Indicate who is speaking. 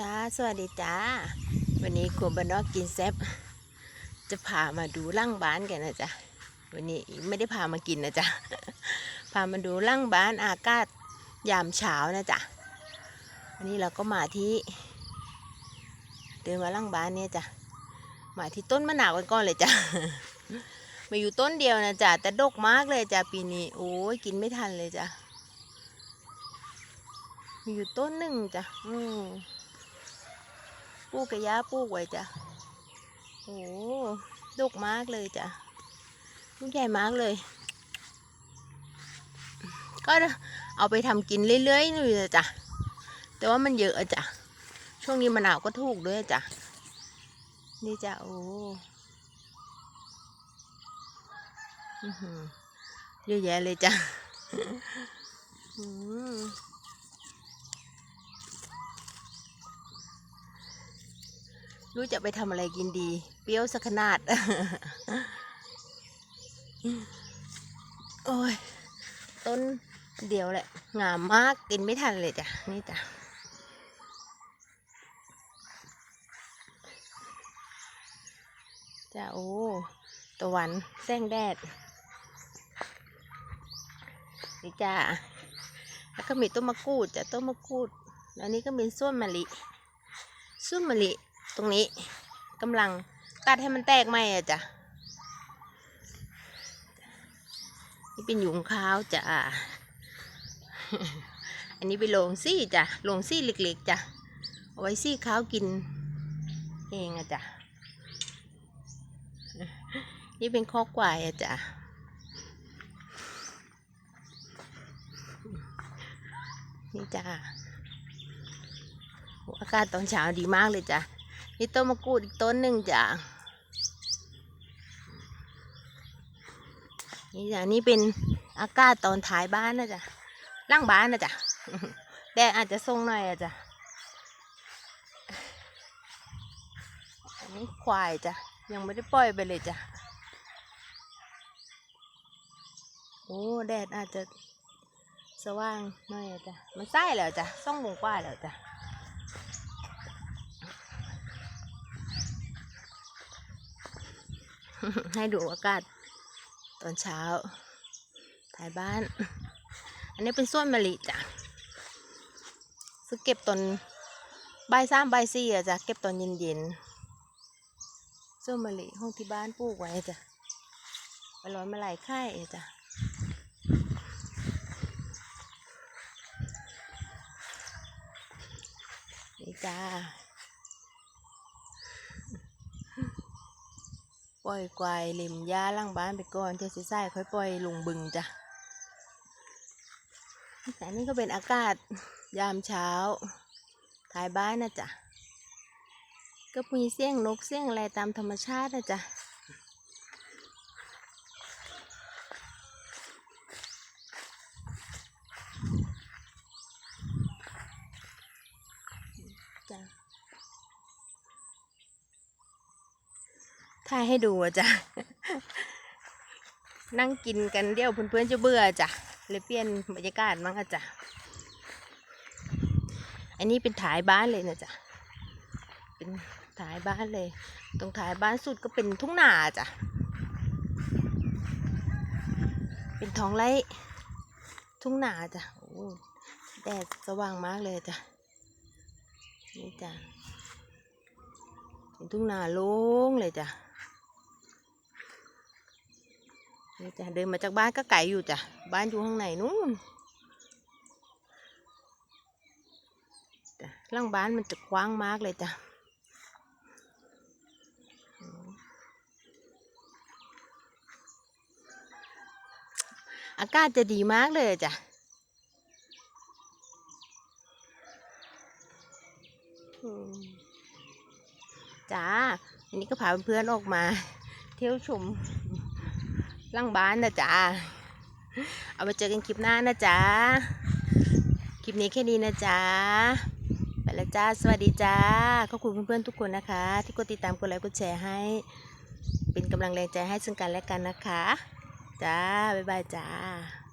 Speaker 1: จ้า สวัสดีจ้า วันนี้ครัวบานนอกกินแซ่บจะพามาดูร่างบ้านกันนะจ๊ะ วันนี้ไม่ได้พามากินนะจ๊ะ พามาดูร่างบ้านอากาศยามเช้านะจ๊ะ วันนี้เราก็มาที่ เดินมาร่างบ้านเนี่ยจ้ะ มาที่ต้นมะนาวกันก่อนเลยจ้ะ มาอยู่ต้นเดียวนะจ๊ะ แต่ดกมากเลยจ้ะปีนี้ โอ้ยกินไม่ทันเลยจ้ะ มีอยู่ต้นหนึ่งจ้ะ อืม ปูกระยาปูกไว้จ้ะโอ้ดกมากเลยจ้ะลูกใหญ่มากเลย ก็เอาไปทำกินเรื่อยๆนี่จ้ะแต่ว่ามันเยอะจ้ะช่วงนี้มะนาวก็ถูกด้วยจ้ะนี่จ้ะโอ้อื้อหือเยอะแยะเลยจ้ะ อืม รู้จะไปทำอะไรกินดี เปรี้ยวสักขนาด โอ้ย ต้นเดียวแหละ งามมากกินไม่ทันเลยจ้ะ นี่จ้ะจ้ะโอ้ตะวันแสงแดด นี่จ้ะแล้วก็มีต้นมะกรูดจ้ะต้นมะกรูด แล้วนี่ก็มีส้วนมะลิส้วนมะลิ ตรงนี้กำลังตัดให้มันแตกไหมอะจ้ะนี่เป็นหยุงข้าวจ้ะอันนี้เป็นโรงซี่จ้ะโรงซี่เล็กๆจ้ะเอาไว้ซี่ข้าวกินเองอะจ้ะนี่เป็นข้อกวายอะจ้ะนี่จ้ะอากาศตอนเช้าดีมากเลยจ้ะ นี่ต้นมะกรูดอีกต้นหนึ่งจ้ะนี่จ้ะนี่เป็นอากาศตอนท้ายบ้านนะจ๊ะล่างบ้านนะจ๊ะแดดอาจจะส่งหน่อยอะจ้ะอันนี้ควายจ้ะยังไม่ได้ปล่อยไปเลยจ้ะโอ้แดดอาจจะสว่างหน่อยอะจ้ะมันใต้แล้วจ้ะส่องวงกว่าแล้วจ้ะ ให้ดูอากาศตอนเช้าถ่ายบ้าน อันนี้เป็นส้วนมะลิจ้ะซึ่งเก็บตอนใบสามบ่ายสี่อะจ้ะเก็บตอนเย็นๆส้วนมะลิห้องที่บ้านปลูกไว้จ้ะไปร้อยมาหลายค่ายอะจ้ะนี่จ้า ปล่อยกวายเลิมยาล่างบ้านไปก่อนเทสิใส่ค่อยปล่อยลงบึงจ้ะแต่นี่ก็เป็นอากาศยามเช้าท้ายบ้านนะจ๊ะก็มีเสียงนกเสียงอะไรตามธรรมชาตินะจ๊ะจ้ะ ถ่ายให้ดูจ้ะ นั่งกินกันเดี๋ยวเพื่อนๆจะเบื่อจ้ะเลยเปลี่ยนบรรยากาศมั้งอะจ้ะ อันนี้เป็นถ่ายบ้านเลยนะจ๊ะเป็นถ่ายบ้านเลย ตรงถ่ายบ้านสุดก็เป็นทุ่งนาจ้ะ เป็นท้องไร่ทุ่งนาจ้ะ โอ้แดดสว่างมากเลยจ้ะ นี่จ้ะเป็นทุ่งนาโล่งเลยจ้ะ นี่จ้ะเดินมาจากบ้านก็ไกลอยู่จ้ะบ้านอยู่ข้างในนู้นจ้ะหล่างบ้านมันจะกว้างมากเลยจ้ะอากาศจะดีมากเลยจ้ะจ้าอันนี้ก็พาเพื่อนๆออกมา เที่ยวชม ล่างบ้านนะจ๊ะเอาไปเจอกันคลิปหน้านะจ๊ะคลิปนี้แค่นี้นะจ๊ะไปแล้วจ้า สวัสดีจ้า ขอบคุณเพื่อนๆทุกคนนะคะ ที่กดติดตามกดไลค์กดแชร์ให้ เป็นกำลังแรงใจให้ซึ่งกันและกันนะคะ จ้า บ๊ายบายจ้า